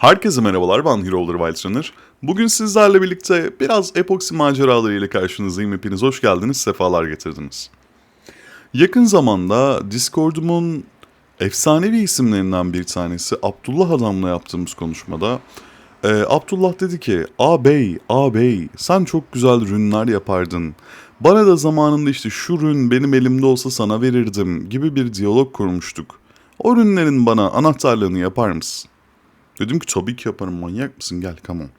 Herkese merhabalar ben Hero Wild Runner. Bugün sizlerle birlikte biraz epoksi maceraları ile karşınızdayım. Hepiniz hoş geldiniz, sefalar getirdiniz. Yakın zamanda Discord'umun efsanevi isimlerinden bir tanesi Abdullah Adam'la yaptığımız konuşmada e, Abdullah dedi ki ağabey, ağabey sen çok güzel rünler yapardın. Bana da zamanında işte şu rün benim elimde olsa sana verirdim gibi bir diyalog kurmuştuk. O rünlerin bana anahtarlığını yapar mısın? Dedim ki tabii ki yaparım manyak mısın gel come on.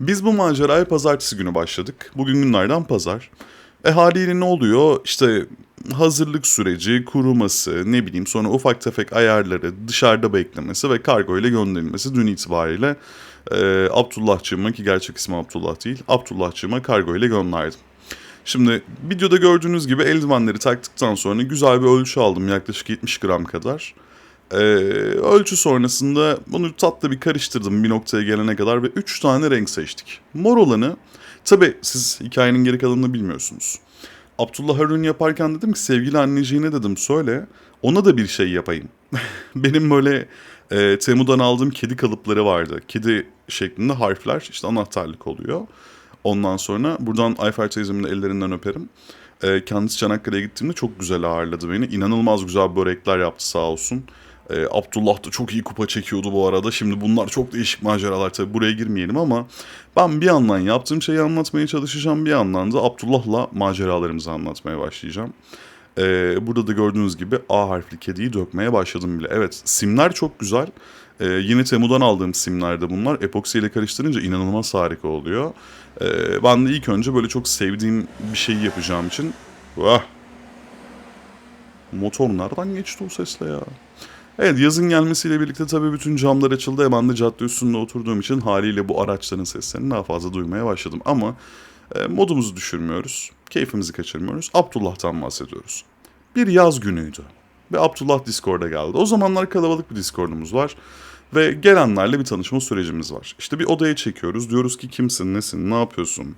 Biz bu maceraya pazartesi günü başladık. Bugün günlerden pazar. E haliyle ne oluyor? İşte hazırlık süreci, kuruması, ne bileyim sonra ufak tefek ayarları, dışarıda beklemesi ve kargo ile gönderilmesi dün itibariyle e, Abdullahçığıma ki gerçek ismi Abdullah değil, Abdullahçığıma kargo ile gönderdim. Şimdi videoda gördüğünüz gibi eldivenleri taktıktan sonra güzel bir ölçü aldım yaklaşık 70 gram kadar. Ee, ölçü sonrasında bunu tatlı bir karıştırdım bir noktaya gelene kadar ve 3 tane renk seçtik. Mor olanı, tabi siz hikayenin geri kalanını bilmiyorsunuz. Abdullah Harun yaparken dedim ki sevgili anneciğine dedim söyle ona da bir şey yapayım. Benim böyle e, Temu'dan aldığım kedi kalıpları vardı. Kedi şeklinde harfler işte anahtarlık oluyor. Ondan sonra buradan Ayfer teyzemin de ellerinden öperim. E, kendisi Çanakkale'ye gittiğimde çok güzel ağırladı beni. İnanılmaz güzel börekler yaptı sağ olsun. E, Abdullah da çok iyi kupa çekiyordu bu arada. Şimdi bunlar çok değişik maceralar tabii buraya girmeyelim ama ben bir yandan yaptığım şeyi anlatmaya çalışacağım. Bir yandan da Abdullah'la maceralarımızı anlatmaya başlayacağım. E, burada da gördüğünüz gibi A harfli kediyi dökmeye başladım bile. Evet simler çok güzel. E, yine Temu'dan aldığım simlerde bunlar. Epoksi ile karıştırınca inanılmaz harika oluyor. E, ben de ilk önce böyle çok sevdiğim bir şeyi yapacağım için... Vah! Motor nereden geçti o sesle ya? Evet yazın gelmesiyle birlikte tabii bütün camlar açıldı. Hemen de cadde üstünde oturduğum için haliyle bu araçların seslerini daha fazla duymaya başladım. Ama e, modumuzu düşürmüyoruz. Keyfimizi kaçırmıyoruz. Abdullah'tan bahsediyoruz. Bir yaz günüydü. Ve Abdullah Discord'a geldi. O zamanlar kalabalık bir Discord'umuz var. Ve gelenlerle bir tanışma sürecimiz var. İşte bir odaya çekiyoruz. Diyoruz ki kimsin, nesin, ne yapıyorsun,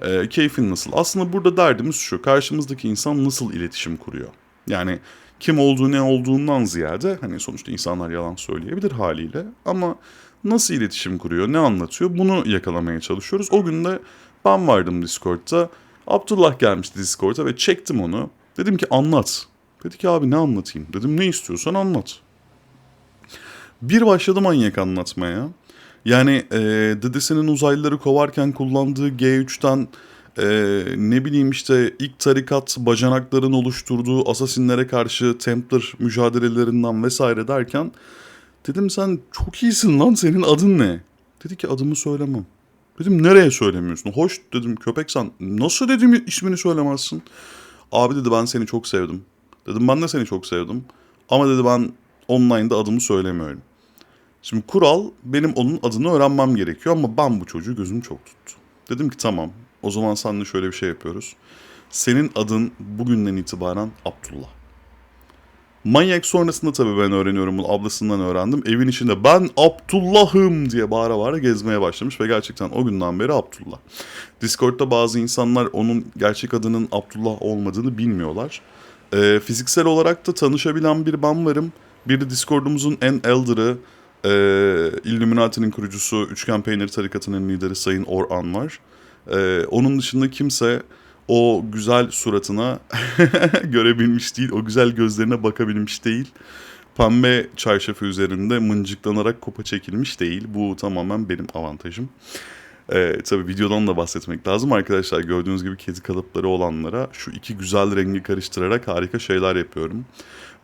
e, keyfin nasıl? Aslında burada derdimiz şu. Karşımızdaki insan nasıl iletişim kuruyor? Yani kim olduğu ne olduğundan ziyade hani sonuçta insanlar yalan söyleyebilir haliyle ama nasıl iletişim kuruyor, ne anlatıyor bunu yakalamaya çalışıyoruz. O gün de ben vardım Discord'da. Abdullah gelmişti Discord'a ve çektim onu. Dedim ki anlat. Dedi ki abi ne anlatayım? Dedim ne istiyorsan anlat. Bir başladı manyak anlatmaya. Yani e, dedesinin uzaylıları kovarken kullandığı G3'ten e, ne bileyim işte ilk tarikat bacanakların oluşturduğu asasinlere karşı Templar mücadelelerinden vesaire derken dedim sen çok iyisin lan senin adın ne? Dedi ki adımı söylemem. Dedim nereye söylemiyorsun? Hoş dedim köpek sen nasıl dedim ismini söylemezsin? Abi dedi ben seni çok sevdim. Dedim ben de seni çok sevdim. Ama dedi ben online'da adımı söylemiyorum. Şimdi kural benim onun adını öğrenmem gerekiyor ama ben bu çocuğu gözüm çok tuttu. Dedim ki tamam o zaman seninle şöyle bir şey yapıyoruz. Senin adın bugünden itibaren Abdullah. Manyak sonrasında tabii ben öğreniyorum bunu ablasından öğrendim. Evin içinde ben Abdullah'ım diye bağıra bağıra gezmeye başlamış ve gerçekten o günden beri Abdullah. Discord'da bazı insanlar onun gerçek adının Abdullah olmadığını bilmiyorlar. Ee, fiziksel olarak da tanışabilen bir ben varım. Bir de Discord'umuzun en elder'ı, e, Illuminati'nin kurucusu, Üçgen Peynir Tarikatı'nın lideri Sayın Orhan var. Ee, onun dışında kimse o güzel suratına görebilmiş değil, o güzel gözlerine bakabilmiş değil. Pembe çarşafı üzerinde mıncıklanarak kopa çekilmiş değil. Bu tamamen benim avantajım. Ee, tabii videodan da bahsetmek lazım arkadaşlar. Gördüğünüz gibi kedi kalıpları olanlara şu iki güzel rengi karıştırarak harika şeyler yapıyorum.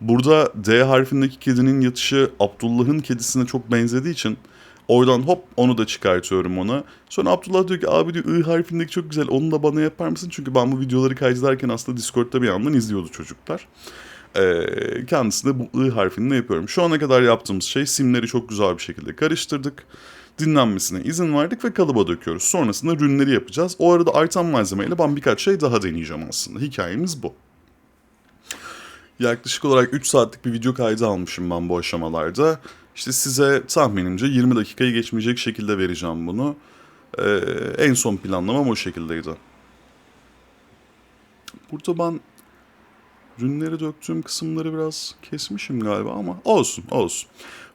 Burada D harfindeki kedinin yatışı Abdullah'ın kedisine çok benzediği için Oradan hop onu da çıkartıyorum ona. Sonra Abdullah diyor ki abi diyor I harfindeki çok güzel onu da bana yapar mısın? Çünkü ben bu videoları kaydederken aslında Discord'da bir yandan izliyordu çocuklar. Ee, kendisine bu I harfini yapıyorum. Şu ana kadar yaptığımız şey simleri çok güzel bir şekilde karıştırdık. Dinlenmesine izin verdik ve kalıba döküyoruz. Sonrasında rünleri yapacağız. O arada artan malzemeyle ben birkaç şey daha deneyeceğim aslında. Hikayemiz bu. Yaklaşık olarak 3 saatlik bir video kaydı almışım ben bu aşamalarda. İşte size tahminimce 20 dakikayı geçmeyecek şekilde vereceğim bunu. Ee, en son planlamam o şekildeydi. Burada ben Rünleri döktüğüm kısımları biraz kesmişim galiba ama olsun olsun.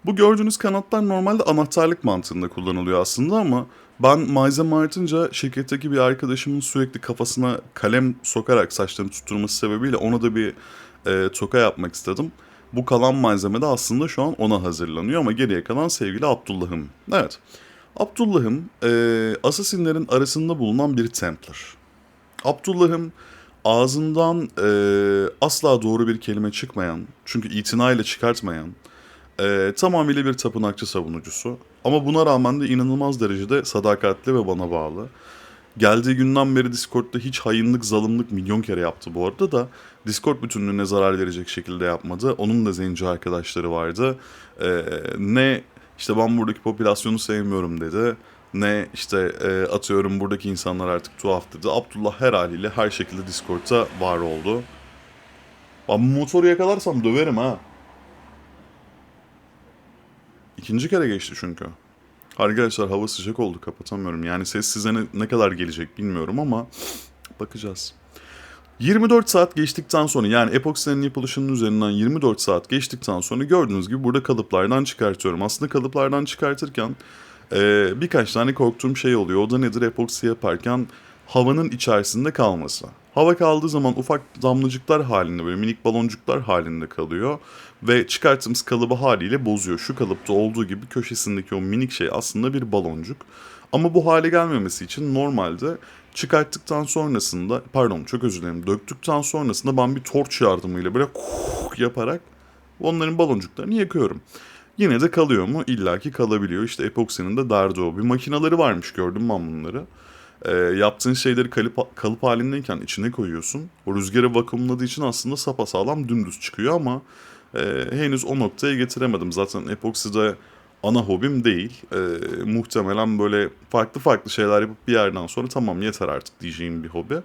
Bu gördüğünüz kanatlar normalde anahtarlık mantığında kullanılıyor aslında ama ben malzeme artınca şirketteki bir arkadaşımın sürekli kafasına kalem sokarak saçlarını tutturması sebebiyle ona da bir e, toka yapmak istedim. Bu kalan malzeme de aslında şu an ona hazırlanıyor ama geriye kalan sevgili Abdullah'ım. Evet. Abdullah'ım e, Assassin'lerin arasında bulunan bir Templar. Abdullah'ım ağzından e, asla doğru bir kelime çıkmayan, çünkü itinayla çıkartmayan, e, tamamıyla bir tapınakçı savunucusu. Ama buna rağmen de inanılmaz derecede sadakatli ve bana bağlı. Geldiği günden beri Discord'da hiç hayınlık, zalimlik milyon kere yaptı bu arada da Discord bütünlüğüne zarar verecek şekilde yapmadı. Onun da zenci arkadaşları vardı. E, ne işte ben buradaki popülasyonu sevmiyorum dedi. Ne işte e, atıyorum buradaki insanlar artık tuhaf dedi. Abdullah her haliyle her şekilde Discord'da var oldu. Ben motoru yakalarsam döverim ha. İkinci kere geçti çünkü. Arkadaşlar hava sıcak oldu kapatamıyorum. Yani ses size ne, ne kadar gelecek bilmiyorum ama bakacağız. 24 saat geçtikten sonra yani epoksinin yapılışının üzerinden 24 saat geçtikten sonra gördüğünüz gibi burada kalıplardan çıkartıyorum. Aslında kalıplardan çıkartırken e, birkaç tane korktuğum şey oluyor. O da nedir epoksi yaparken havanın içerisinde kalması. Hava kaldığı zaman ufak damlacıklar halinde böyle minik baloncuklar halinde kalıyor ve çıkarttığımız kalıbı haliyle bozuyor. Şu kalıpta olduğu gibi köşesindeki o minik şey aslında bir baloncuk. Ama bu hale gelmemesi için normalde çıkarttıktan sonrasında pardon çok özür dilerim döktükten sonrasında ben bir torç yardımıyla böyle yaparak onların baloncuklarını yakıyorum. Yine de kalıyor mu? İlla ki kalabiliyor. İşte epoksinin de derdi o. Bir makinaları varmış gördüm ben bunları. E, yaptığın şeyleri kalıp, kalıp halindeyken içine koyuyorsun. O rüzgarı vakumladığı için aslında sapasağlam dümdüz çıkıyor ama e, henüz o noktaya getiremedim. Zaten epokside ana hobim değil. E, muhtemelen böyle farklı farklı şeyler yapıp bir yerden sonra tamam yeter artık diyeceğim bir hobi.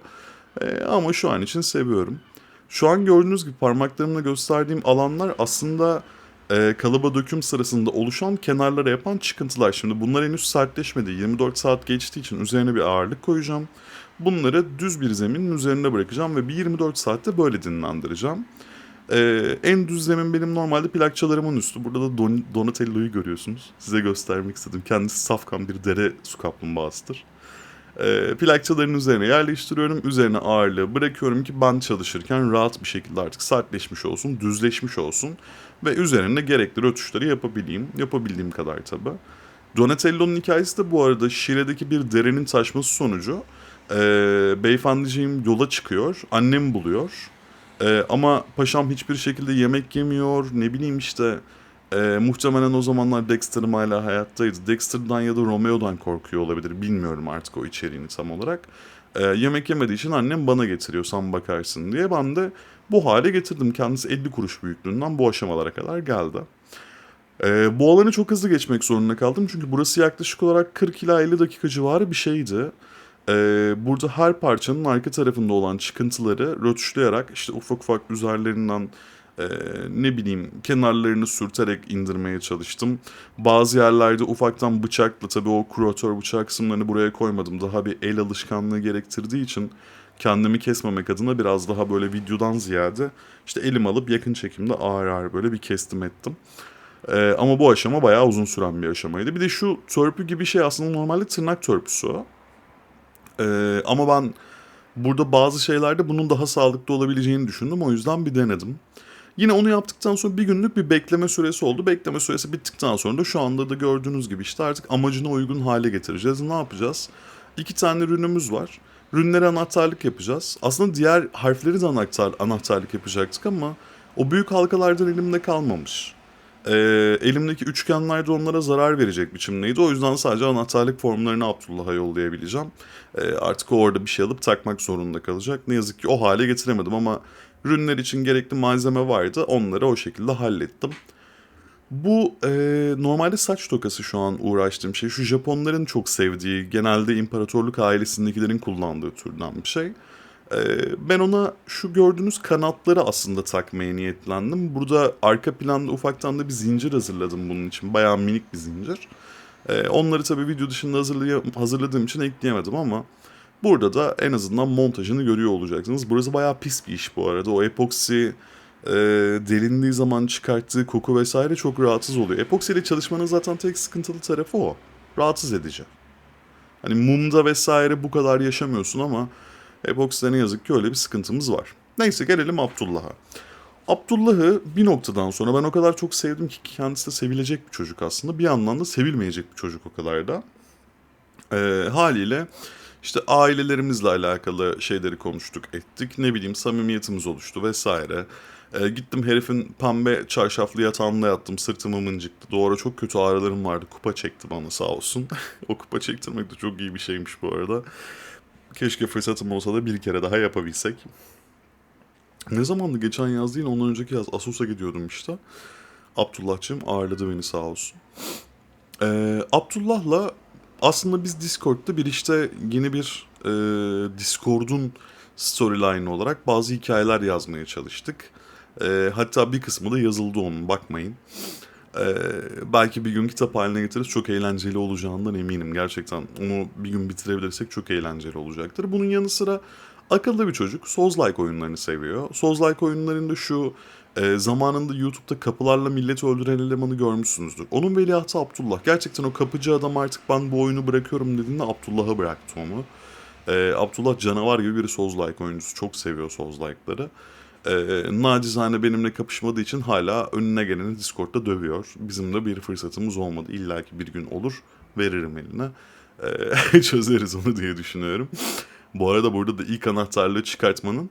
E, ama şu an için seviyorum. Şu an gördüğünüz gibi parmaklarımla gösterdiğim alanlar aslında e, kalıba döküm sırasında oluşan kenarlara yapan çıkıntılar. Şimdi bunlar henüz sertleşmedi. 24 saat geçtiği için üzerine bir ağırlık koyacağım. Bunları düz bir zeminin üzerine bırakacağım ve bir 24 saatte böyle dinlendireceğim. Ee, en düz zemin benim normalde plakçalarımın üstü. Burada da Don Donatello'yu görüyorsunuz. Size göstermek istedim. Kendisi safkan bir dere su kaplumbağasıdır. Ee, plakçaların üzerine yerleştiriyorum. Üzerine ağırlığı bırakıyorum ki ben çalışırken rahat bir şekilde artık sertleşmiş olsun, düzleşmiş olsun. Ve üzerine gerekli rötuşları yapabileyim. Yapabildiğim kadar tabi. Donatello'nun hikayesi de bu arada Şile'deki bir derenin taşması sonucu e, beyefendiciğim yola çıkıyor. Annem buluyor. E, ama paşam hiçbir şekilde yemek yemiyor. Ne bileyim işte e, muhtemelen o zamanlar Dexter'ım hala hayattaydı. Dexter'dan ya da Romeo'dan korkuyor olabilir. Bilmiyorum artık o içeriğini tam olarak. E, yemek yemediği için annem bana getiriyor sen bakarsın diye. Ben de bu hale getirdim. Kendisi 50 kuruş büyüklüğünden bu aşamalara kadar geldi. Ee, bu alanı çok hızlı geçmek zorunda kaldım. Çünkü burası yaklaşık olarak 40 ila 50 dakika civarı bir şeydi. Ee, burada her parçanın arka tarafında olan çıkıntıları rötuşlayarak işte ufak ufak üzerlerinden e, ne bileyim kenarlarını sürterek indirmeye çalıştım. Bazı yerlerde ufaktan bıçakla tabii o kuratör bıçak kısımlarını buraya koymadım. Daha bir el alışkanlığı gerektirdiği için kendimi kesmemek adına biraz daha böyle videodan ziyade işte elim alıp yakın çekimde ağır ağır böyle bir kestim ettim. Ee, ama bu aşama bayağı uzun süren bir aşamaydı. Bir de şu törpü gibi şey aslında normalde tırnak törpüsü. Ee, ama ben burada bazı şeylerde bunun daha sağlıklı olabileceğini düşündüm. O yüzden bir denedim. Yine onu yaptıktan sonra bir günlük bir bekleme süresi oldu. Bekleme süresi bittikten sonra da şu anda da gördüğünüz gibi işte artık amacına uygun hale getireceğiz. Ne yapacağız? İki tane ürünümüz var. Rünlere anahtarlık yapacağız. Aslında diğer harfleri de anahtar, anahtarlık yapacaktık ama o büyük halkalardan elimde kalmamış. Ee, elimdeki üçgenler de onlara zarar verecek biçimdeydi. O yüzden sadece anahtarlık formlarını Abdullah'a yollayabileceğim. Ee, artık orada bir şey alıp takmak zorunda kalacak. Ne yazık ki o hale getiremedim ama rünler için gerekli malzeme vardı. Onları o şekilde hallettim. Bu e, normalde saç tokası şu an uğraştığım şey. Şu Japonların çok sevdiği, genelde imparatorluk ailesindekilerin kullandığı türden bir şey. E, ben ona şu gördüğünüz kanatları aslında takmaya niyetlendim. Burada arka planda ufaktan da bir zincir hazırladım bunun için. Bayağı minik bir zincir. E, onları tabii video dışında hazırladığım için ekleyemedim ama Burada da en azından montajını görüyor olacaksınız. Burası bayağı pis bir iş bu arada. O epoksi e, delindiği zaman çıkarttığı koku vesaire çok rahatsız oluyor. Epoksi ile çalışmanın zaten tek sıkıntılı tarafı o. Rahatsız edici. Hani mumda vesaire bu kadar yaşamıyorsun ama epokside ne yazık ki öyle bir sıkıntımız var. Neyse gelelim Abdullah'a. Abdullah'ı bir noktadan sonra ben o kadar çok sevdim ki kendisi de sevilecek bir çocuk aslında. Bir yandan da sevilmeyecek bir çocuk o kadar da. Ee, haliyle işte ailelerimizle alakalı şeyleri konuştuk ettik. Ne bileyim samimiyetimiz oluştu vesaire. Ee, gittim herifin pembe çarşaflı yatağında yattım. Sırtımı mıncıktı. Doğru çok kötü ağrılarım vardı. Kupa çekti bana sağ olsun. o kupa çektirmek de çok iyi bir şeymiş bu arada. Keşke fırsatım olsa da bir kere daha yapabilsek. Ne zamandı? Geçen yaz değil, ondan önceki yaz Asus'a gidiyordum işte. Abdullah'cığım ağırladı beni sağ olsun. Ee, Abdullah'la aslında biz Discord'da bir işte yeni bir e, Discord'un storyline olarak bazı hikayeler yazmaya çalıştık. E, hatta bir kısmı da yazıldı onun bakmayın. E, belki bir gün kitap haline getiririz çok eğlenceli olacağından eminim. Gerçekten onu bir gün bitirebilirsek çok eğlenceli olacaktır. Bunun yanı sıra akıllı bir çocuk. Souls-like oyunlarını seviyor. Souls-like oyunlarında şu e, zamanında YouTube'da kapılarla milleti öldüren elemanı görmüşsünüzdür. Onun veliahtı Abdullah. Gerçekten o kapıcı adam artık ben bu oyunu bırakıyorum dediğinde Abdullah'a bıraktı onu. E, Abdullah canavar gibi bir Souls-like oyuncusu. Çok seviyor Souls-like'ları. E, nacizane benimle kapışmadığı için hala önüne geleni Discord'da dövüyor. Bizim de bir fırsatımız olmadı. İlla ki bir gün olur. Veririm eline. E, çözeriz onu diye düşünüyorum. Bu arada burada da ilk anahtarlığı çıkartmanın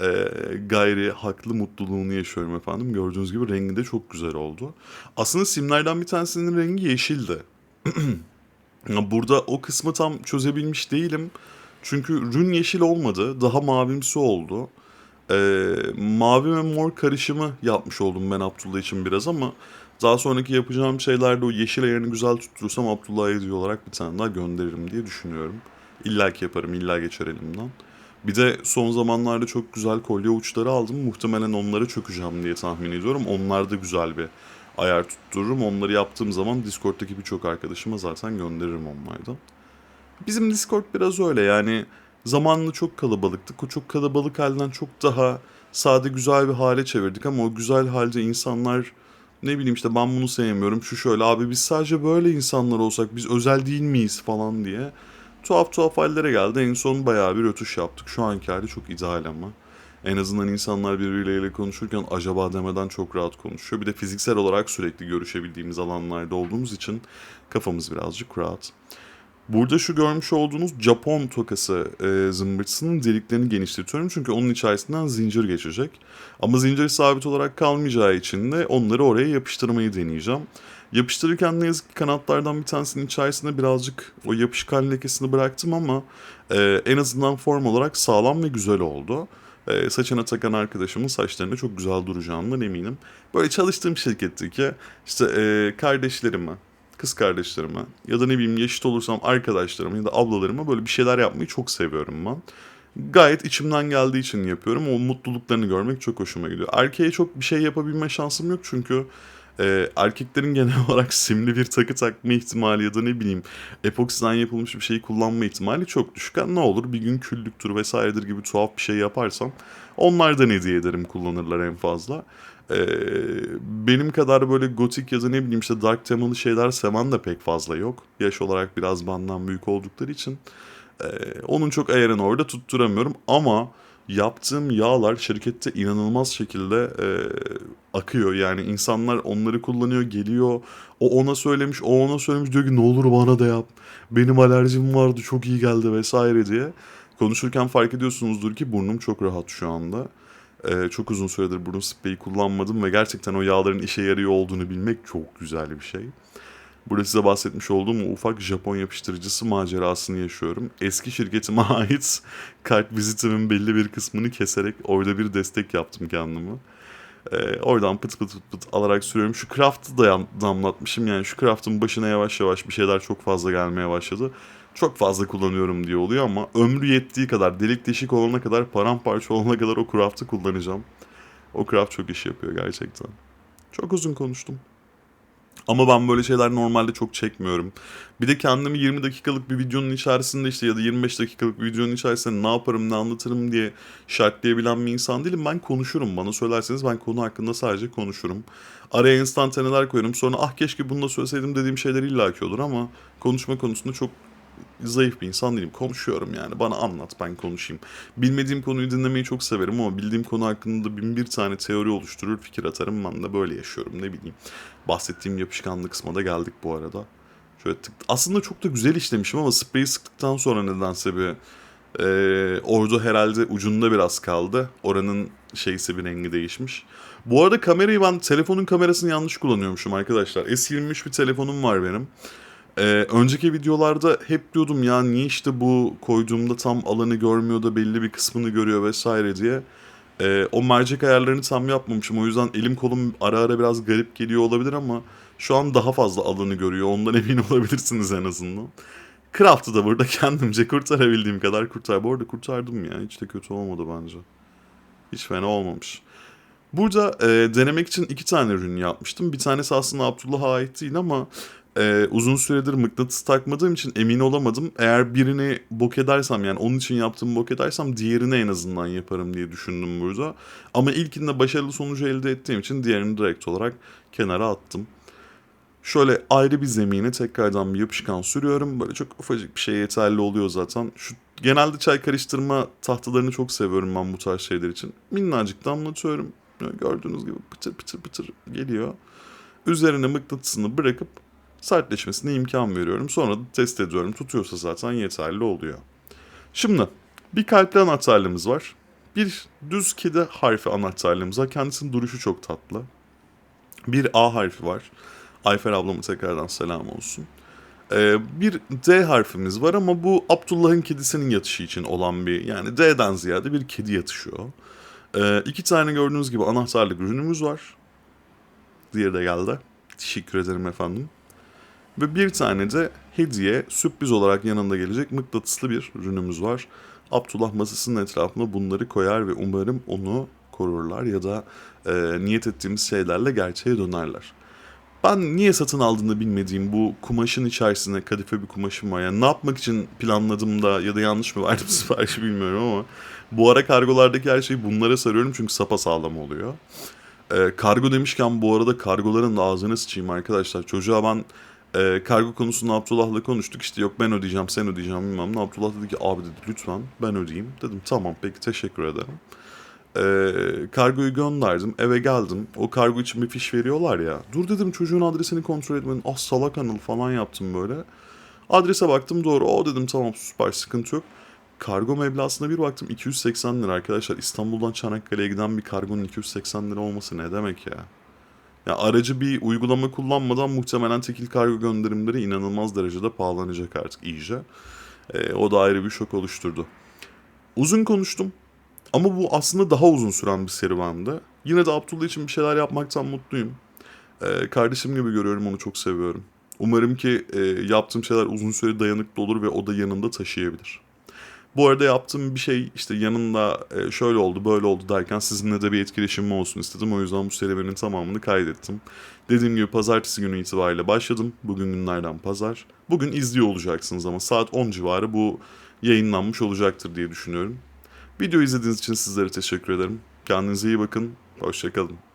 e, gayri haklı mutluluğunu yaşıyorum efendim. Gördüğünüz gibi rengi de çok güzel oldu. Aslında simlerden bir tanesinin rengi yeşildi. Burada o kısmı tam çözebilmiş değilim. Çünkü rün yeşil olmadı. Daha mavimsi oldu. Ee, mavi ve mor karışımı yapmış oldum ben Abdullah için biraz ama daha sonraki yapacağım şeylerde o yeşil ayarını güzel tutturursam Abdullah'a hediye olarak bir tane daha gönderirim diye düşünüyorum. İlla ki yaparım, illa geçer elimden. Bir de son zamanlarda çok güzel kolye uçları aldım. Muhtemelen onları çökeceğim diye tahmin ediyorum. Onlar da güzel bir ayar tuttururum. Onları yaptığım zaman Discord'daki birçok arkadaşıma zaten gönderirim onlardan. Bizim Discord biraz öyle yani zamanlı çok kalabalıktık. O çok kalabalık halden çok daha sade güzel bir hale çevirdik ama o güzel halde insanlar ne bileyim işte ben bunu sevmiyorum şu şöyle abi biz sadece böyle insanlar olsak biz özel değil miyiz falan diye tuhaf tuhaf hallere geldi. En son bayağı bir ötüş yaptık. Şu anki hali çok ideal ama. En azından insanlar birbirleriyle konuşurken acaba demeden çok rahat konuşuyor. Bir de fiziksel olarak sürekli görüşebildiğimiz alanlarda olduğumuz için kafamız birazcık rahat. Burada şu görmüş olduğunuz Japon tokası e, zımbırtısının deliklerini genişletiyorum. Çünkü onun içerisinden zincir geçecek. Ama zincir sabit olarak kalmayacağı için de onları oraya yapıştırmayı deneyeceğim. Yapıştırırken ne yazık ki kanatlardan bir tanesinin içerisinde birazcık o yapışkan lekesini bıraktım ama e, en azından form olarak sağlam ve güzel oldu. E, saçına takan arkadaşımın saçlarında çok güzel duracağından eminim. Böyle çalıştığım şirketteki işte e, kardeşlerime, kız kardeşlerime ya da ne bileyim yaşıt olursam arkadaşlarıma ya da ablalarıma böyle bir şeyler yapmayı çok seviyorum ben. Gayet içimden geldiği için yapıyorum. O mutluluklarını görmek çok hoşuma gidiyor. Erkeğe çok bir şey yapabilme şansım yok çünkü e, erkeklerin genel olarak simli bir takı takma ihtimali ya da ne bileyim epoksiden yapılmış bir şeyi kullanma ihtimali çok düşük. Yani ne olur bir gün küllüktür vesairedir gibi tuhaf bir şey yaparsam onlardan hediye ederim kullanırlar en fazla. Ee, benim kadar böyle gotik ya da ne bileyim işte dark temalı şeyler seven de pek fazla yok. Yaş olarak biraz benden büyük oldukları için. Ee, onun çok ayarını orada tutturamıyorum ama yaptığım yağlar şirkette inanılmaz şekilde e, akıyor. Yani insanlar onları kullanıyor, geliyor. O ona söylemiş, o ona söylemiş diyor ki ne olur bana da yap. Benim alerjim vardı, çok iyi geldi vesaire diye. Konuşurken fark ediyorsunuzdur ki burnum çok rahat şu anda. Ee, çok uzun süredir burun spreyi kullanmadım ve gerçekten o yağların işe yarıyor olduğunu bilmek çok güzel bir şey. Burada size bahsetmiş olduğum ufak Japon yapıştırıcısı macerasını yaşıyorum. Eski şirketime ait kart vizitimin belli bir kısmını keserek orada bir destek yaptım kendime. Ee, oradan pıt pıt pıt pıt alarak sürüyorum. Şu craft'ı da damlatmışım. Yani şu craft'ın başına yavaş yavaş bir şeyler çok fazla gelmeye başladı. Çok fazla kullanıyorum diye oluyor ama ömrü yettiği kadar, delik deşik olana kadar, paramparça olana kadar o craft'ı kullanacağım. O craft çok iş yapıyor gerçekten. Çok uzun konuştum. Ama ben böyle şeyler normalde çok çekmiyorum. Bir de kendimi 20 dakikalık bir videonun içerisinde işte ya da 25 dakikalık bir videonun içerisinde ne yaparım ne anlatırım diye şartlayabilen bir insan değilim. Ben konuşurum. Bana söylerseniz ben konu hakkında sadece konuşurum. Araya enstantaneler koyarım. Sonra ah keşke bunu da söyleseydim dediğim şeyler illaki olur ama konuşma konusunda çok zayıf bir insan değilim. Konuşuyorum yani. Bana anlat ben konuşayım. Bilmediğim konuyu dinlemeyi çok severim ama bildiğim konu hakkında bin bir tane teori oluşturur, fikir atarım. Ben de böyle yaşıyorum ne bileyim. Bahsettiğim yapışkanlık kısma da geldik bu arada. Şöyle tık... Aslında çok da güzel işlemişim ama spreyi sıktıktan sonra nedense bir e, orada herhalde ucunda biraz kaldı. Oranın şeysi bir rengi değişmiş. Bu arada kamerayı ben telefonun kamerasını yanlış kullanıyormuşum arkadaşlar. S23 bir telefonum var benim. Ee, önceki videolarda hep diyordum ya niye işte bu koyduğumda tam alanı görmüyor da belli bir kısmını görüyor vesaire diye. Ee, o mercek ayarlarını tam yapmamışım. O yüzden elim kolum ara ara biraz garip geliyor olabilir ama şu an daha fazla alanı görüyor. Ondan emin olabilirsiniz en azından. Craft'ı da burada kendimce kurtarabildiğim kadar kurtar. Bu arada kurtardım ya. Hiç de kötü olmadı bence. Hiç fena olmamış. Burada e, denemek için iki tane ürün yapmıştım. Bir tanesi aslında Abdullah'a ait değil ama e, uzun süredir mıknatıs takmadığım için emin olamadım. Eğer birini bok edersem yani onun için yaptığımı bok edersem diğerini en azından yaparım diye düşündüm burada. Ama ilkinde başarılı sonucu elde ettiğim için diğerini direkt olarak kenara attım. Şöyle ayrı bir zemine tekrardan bir yapışkan sürüyorum. Böyle çok ufacık bir şey yeterli oluyor zaten. Şu genelde çay karıştırma tahtalarını çok seviyorum ben bu tarz şeyler için. Minnacık damlatıyorum. Gördüğünüz gibi pıtır pıtır pıtır geliyor. Üzerine mıknatısını bırakıp sertleşmesine imkan veriyorum. Sonra da test ediyorum. Tutuyorsa zaten yeterli oluyor. Şimdi bir kalpli anahtarlığımız var. Bir düz kedi harfi anahtarlığımız var. Kendisinin duruşu çok tatlı. Bir A harfi var. Ayfer ablama tekrardan selam olsun. Ee, bir D harfimiz var ama bu Abdullah'ın kedisinin yatışı için olan bir yani D'den ziyade bir kedi yatışıyor. Ee, iki tane gördüğünüz gibi anahtarlık ürünümüz var. Diğeri de geldi. Teşekkür ederim efendim. Ve bir tane de hediye sürpriz olarak yanında gelecek mıknatıslı bir ürünümüz var. Abdullah masasının etrafına bunları koyar ve umarım onu korurlar ya da e, niyet ettiğimiz şeylerle gerçeğe dönerler. Ben niye satın aldığını bilmediğim bu kumaşın içerisine kadife bir kumaşım var. Yani ne yapmak için planladım da ya da yanlış mı verdim siparişi bilmiyorum ama bu ara kargolardaki her şeyi bunlara sarıyorum çünkü sapa sağlam oluyor. Ee, kargo demişken bu arada kargoların da ağzını sıçayım arkadaşlar. Çocuğa ben e, kargo konusunu Abdullah'la konuştuk. İşte yok ben ödeyeceğim sen ödeyeceğim bilmem ne. Abdullah dedi ki abi dedi lütfen ben ödeyeyim. Dedim tamam peki teşekkür ederim. Ee, kargoyu gönderdim eve geldim. O kargo için bir fiş veriyorlar ya. Dur dedim çocuğun adresini kontrol etmenin. Ah salak anıl falan yaptım böyle. Adrese baktım doğru. O dedim tamam süper sıkıntı yok. Kargo meblağına bir baktım 280 lira arkadaşlar. İstanbul'dan Çanakkale'ye giden bir kargonun 280 lira olması ne demek ya? Ya aracı bir uygulama kullanmadan muhtemelen tekil kargo gönderimleri inanılmaz derecede pahalanacak artık iyice. Ee, o da ayrı bir şok oluşturdu. Uzun konuştum. Ama bu aslında daha uzun süren bir serüvendi. Yine de Abdullah için bir şeyler yapmaktan mutluyum. Ee, kardeşim gibi görüyorum onu çok seviyorum. Umarım ki e, yaptığım şeyler uzun süre dayanıklı olur ve o da yanında taşıyabilir. Bu arada yaptığım bir şey işte yanında e, şöyle oldu böyle oldu derken sizinle de bir etkileşimim olsun istedim. O yüzden bu serüvenin tamamını kaydettim. Dediğim gibi pazartesi günü itibariyle başladım. Bugün günlerden pazar. Bugün izliyor olacaksınız ama saat 10 civarı bu yayınlanmış olacaktır diye düşünüyorum. Video izlediğiniz için sizlere teşekkür ederim. Kendinize iyi bakın. Hoşçakalın.